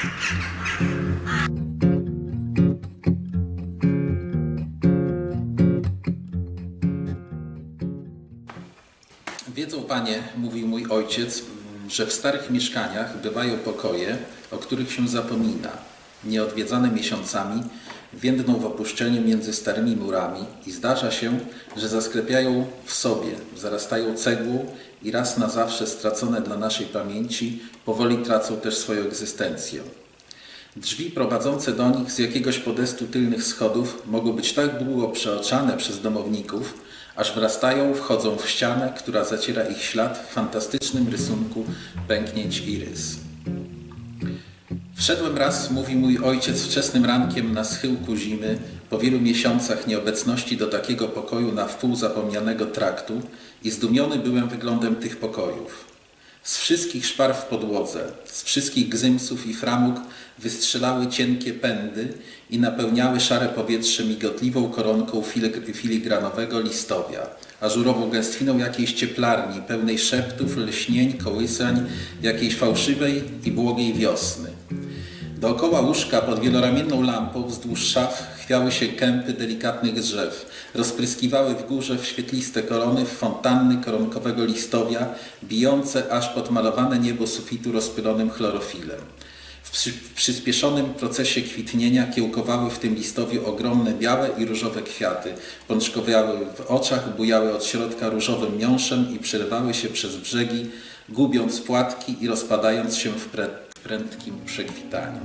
Wiedzą panie, mówił mój ojciec, że w starych mieszkaniach bywają pokoje, o których się zapomina, nieodwiedzane miesiącami, więdną w opuszczeniu między starymi murami i zdarza się, że zasklepiają w sobie, zarastają cegłą i raz na zawsze stracone dla naszej pamięci powoli tracą też swoją egzystencję. Drzwi prowadzące do nich z jakiegoś podestu tylnych schodów mogą być tak długo przeoczane przez domowników, aż wrastają, wchodzą w ścianę, która zaciera ich ślad w fantastycznym rysunku pęknięć i rys. Wszedłem raz, mówi mój ojciec, wczesnym rankiem na schyłku zimy, po wielu miesiącach nieobecności do takiego pokoju na wpół zapomnianego traktu i zdumiony byłem wyglądem tych pokojów. Z wszystkich szpar w podłodze, z wszystkich gzymsów i framug wystrzelały cienkie pędy i napełniały szare powietrze migotliwą koronką filig- filigranowego listowia, ażurową gęstwiną jakiejś cieplarni, pełnej szeptów, lśnień, kołysań, jakiejś fałszywej i błogiej wiosny. Dookoła łóżka pod wieloramienną lampą wzdłuż szaf chwiały się kępy delikatnych drzew. Rozpryskiwały w górze w świetliste korony fontanny koronkowego listowia, bijące aż pod malowane niebo sufitu rozpylonym chlorofilem. W, przy, w przyspieszonym procesie kwitnienia kiełkowały w tym listowiu ogromne białe i różowe kwiaty. Pączkowały w oczach, bujały od środka różowym miąższem i przerywały się przez brzegi, gubiąc płatki i rozpadając się w pre, prędkim przekwitaniu.